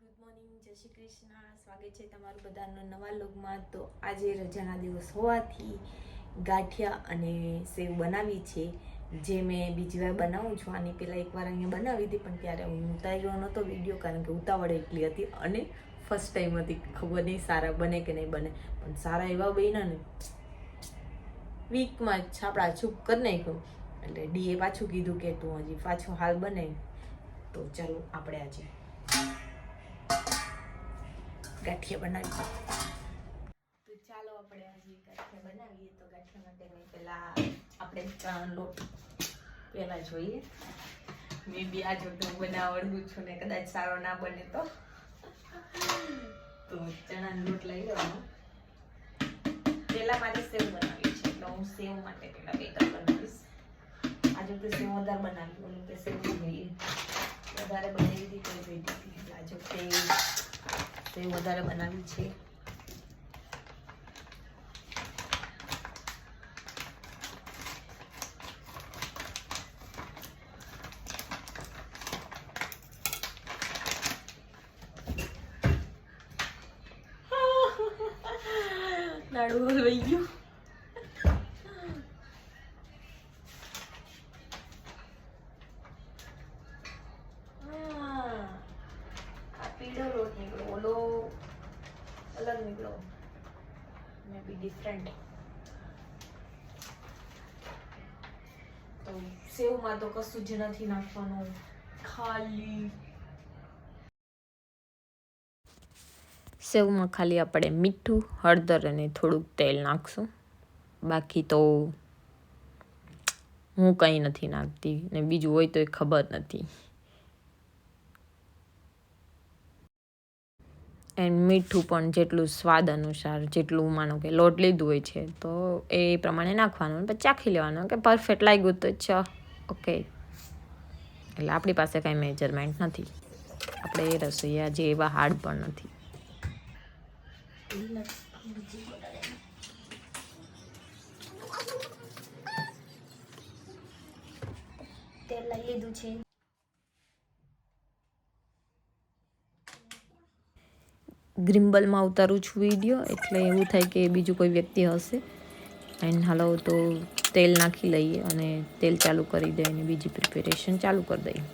Good morning જય શ્રી કૃષ્ણ. સ્વાગત છે તમારું બધાનો નવા લોગમાં તો આજે રજાના દિવસ હોવાથી ગાંઠિયા અને સેવ બનાવી છે. જે મેં બીજી વાર બનાવું છું. આની પહેલાં એકવાર અહીંયા બનાવી હતી, પણ ત્યારે હું ઉતાર્યો નહોતો વીડિયો, કારણ કે ઉતાવળ એટલી હતી અને ફર્સ્ટ ટાઈમ હતી ખબર નહીં સારા બને કે નહીં બને. પણ સારા એવા બન્યા ને. વીકમાં છાપડા છૂપ કરી નાખ્યું. એટલે ડીએ પાછું કીધું કે તું હજી પાછું હાલ બને તો ચાલો, આપણે આજે ગાંઠિયા બનાવીએ તો ચાલો આપણે આજે ગાંઠિયા બનાવીએ તો ગાંઠિયા માટે મેં પહેલા આપણે લોટ પહેલા જોઈએ મે બી આ જો તો બનાવડું છું ને કદાચ સારો ના બને તો તો ચણાનો લોટ લઈ લેવાનો પહેલા મારે સેવ બનાવી છે એટલે હું સેવ માટે પહેલા બેટર બનાવીશ આજે તો સેવ વધારે બનાવી ઓલું કે સેવ જોઈએ વધારે બનાવી દીધી. કોઈ ભેટી આજે તે સેવ વધારે બનાવી છે. લાડુ હલવાઈ ગયું હા. આ પીળો લોટ નીકળ્યો ઓલો અલગ નીકળ્યો મે બી ડિફરન્ટ તો સેવમાં તો કશું જ નથી નાખવાનું. ખાલી સેવમાં ખાલી આપણે મીઠું, હળદર અને થોડુંક તેલ નાખશું. બાકી તો હું કંઈ નથી નાખતી ને બીજું હોય તો એ ખબર નથી. એન્ડ મીઠું પણ જેટલું સ્વાદ અનુસાર જેટલું માનો કે લોટ લીધું હોય છે, તો એ પ્રમાણે નાખવાનું પછી ચાખી લેવાનું. કે પરફેક્ટ લાગ્યું તો ચ. ઓકે એટલે આપણી પાસે કાંઈ મેજરમેન્ટ નથી. આપણે એ રસોઈયા જે એવા હાર્ડ પણ નથી. તેલ લઈ લીધું છે. ગ્રિમ્બલમાં ઉતારું છું વીડિયો, એટલે એવું થાય કે બીજું કોઈ વ્યક્તિ હશે. એન્ડ હાલો, તો તેલ નાખી લઈએ અને તેલ ચાલુ કરી દઈએ અને બીજી પ્રિપેરેશન ચાલુ કરી દઈએ.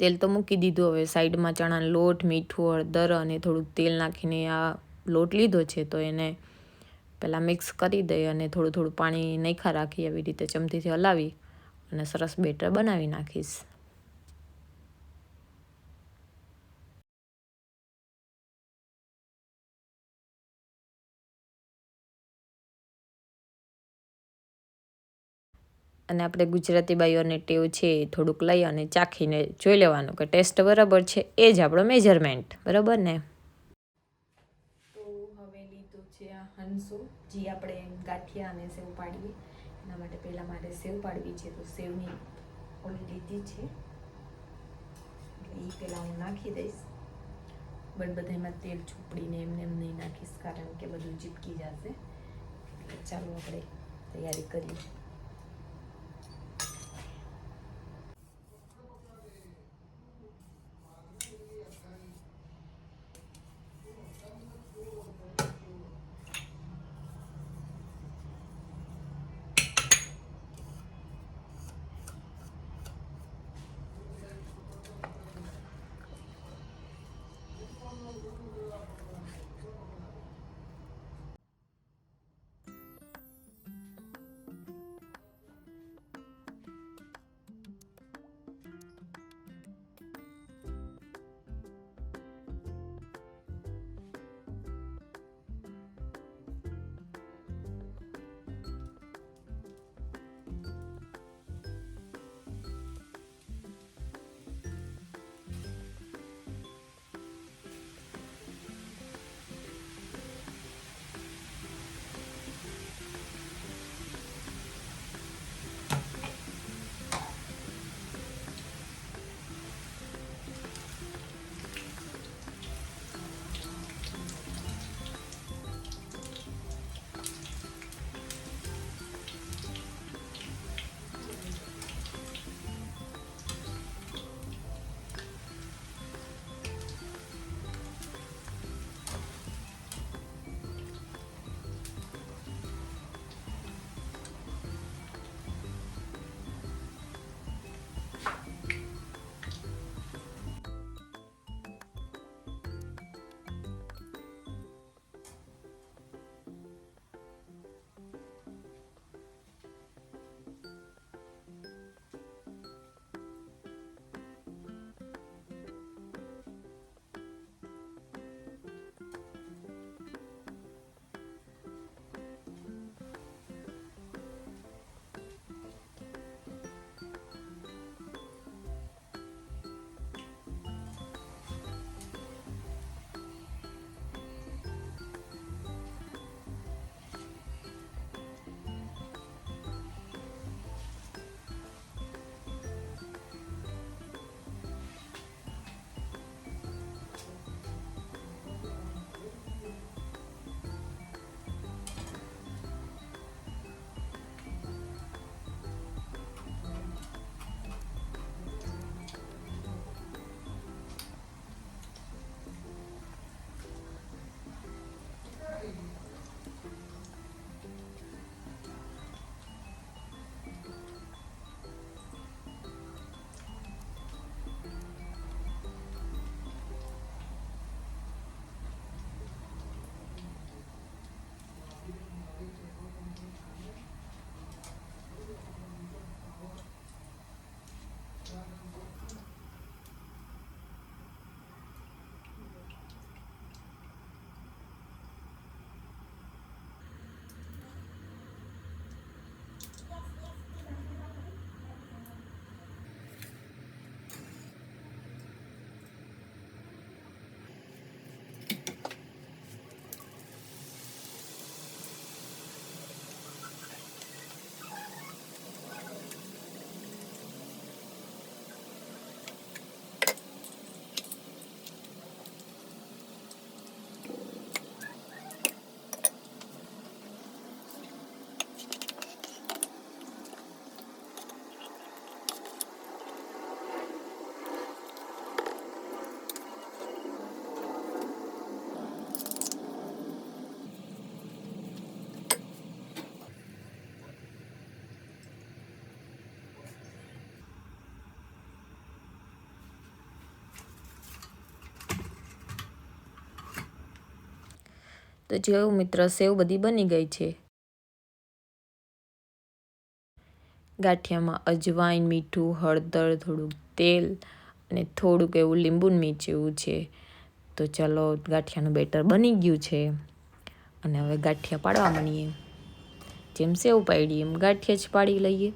તેલ તો મૂકી દીધું, હવે સાઈડમાં ચણાનો લોટ, મીઠું, હળદર અને થોડુંક તેલ નાખીને આ લોટ લીધો છે, તો એને પહેલાં મિક્સ કરી દઈએ અને થોડું થોડું પાણી નૈખા રાખી એવી રીતે ચમચીથી હલાવી. અને સરસ બેટર બનાવી નાખીશ. અને આપણે ગુજરાતી બાઈઓને ટેવ છે થોડુંક લઈ અને ચાખીને જોઈ લેવાનું કે ટેસ્ટ બરાબર છે એ જ આપણો મેજરમેન્ટ બરાબર ને? તો હવે લીધું છે આ હંસો, જે આપણે ગાંઠિયા અને સેવ પાડીએ. એના માટે પહેલાં મારે સેવ પાડવી છે, તો સેવની ઓલી લીધી છે. એટલે એ પહેલાં હું નાખી દઈશ. બટ બધામાં તેલ છૂપડીને એમને એમ નહીં નાખીશ, કારણ કે બધું ચીપકી જશે. ચાલો આપણે તૈયારી કરીએ. તો જેવું મિત્ર, સેવ બધી બની ગઈ છે. ગાંઠિયામાં અજવાઈન મીઠું, હળદર, થોડુંક તેલ અને થોડુંક એવું લીંબુ મીઠ જેવું છે. તો ચાલો, ગાંઠિયાનું બેટર બની ગયું છે. અને હવે ગાંઠિયા પાડવા માંડીએ. જેમ સેવ પાડીએ, એમ ગાંઠિયા જ પાડી લઈએ.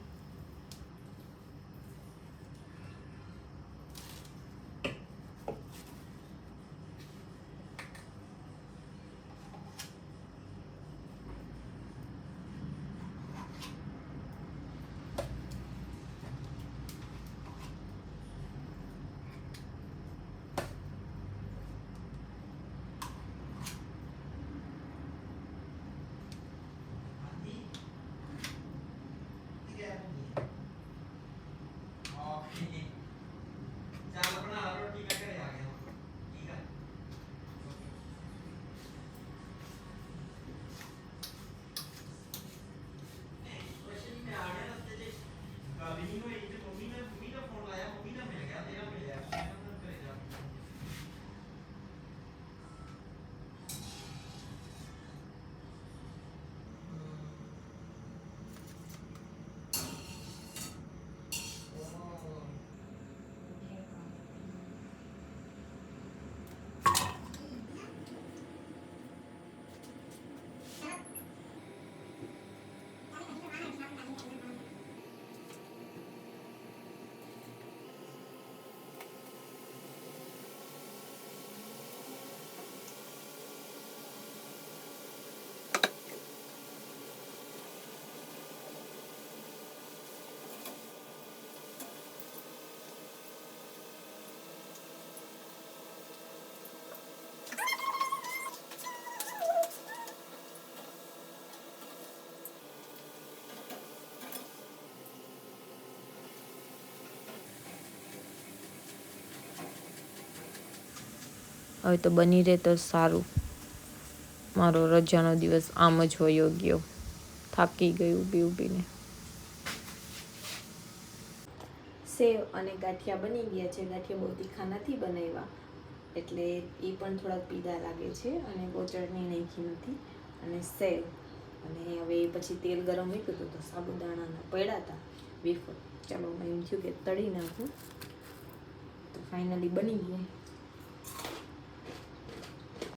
હવે તો બની રહે તો સારું. મારો રજાનો દિવસ આમ જ હોય ગયો. થાકી ગઈ ઊભી ઊભીને. સેવ અને ગાંઠિયા બની ગયા છે. ગાંઠિયા બહુ તીખા નથી બનાવ્યા. એટલે એ પણ થોડાક પીડા લાગે છે અને બહુ ચટણી નાખી નથી. અને સેવ. અને હવે પછી તેલ ગરમ મૂક્યું હતું તો સાબુદાણાના પડ્યા હતા. વેફર ચાલો એમ થયું કે તળી નાખું. તો ફાઇનલી બની ગયા.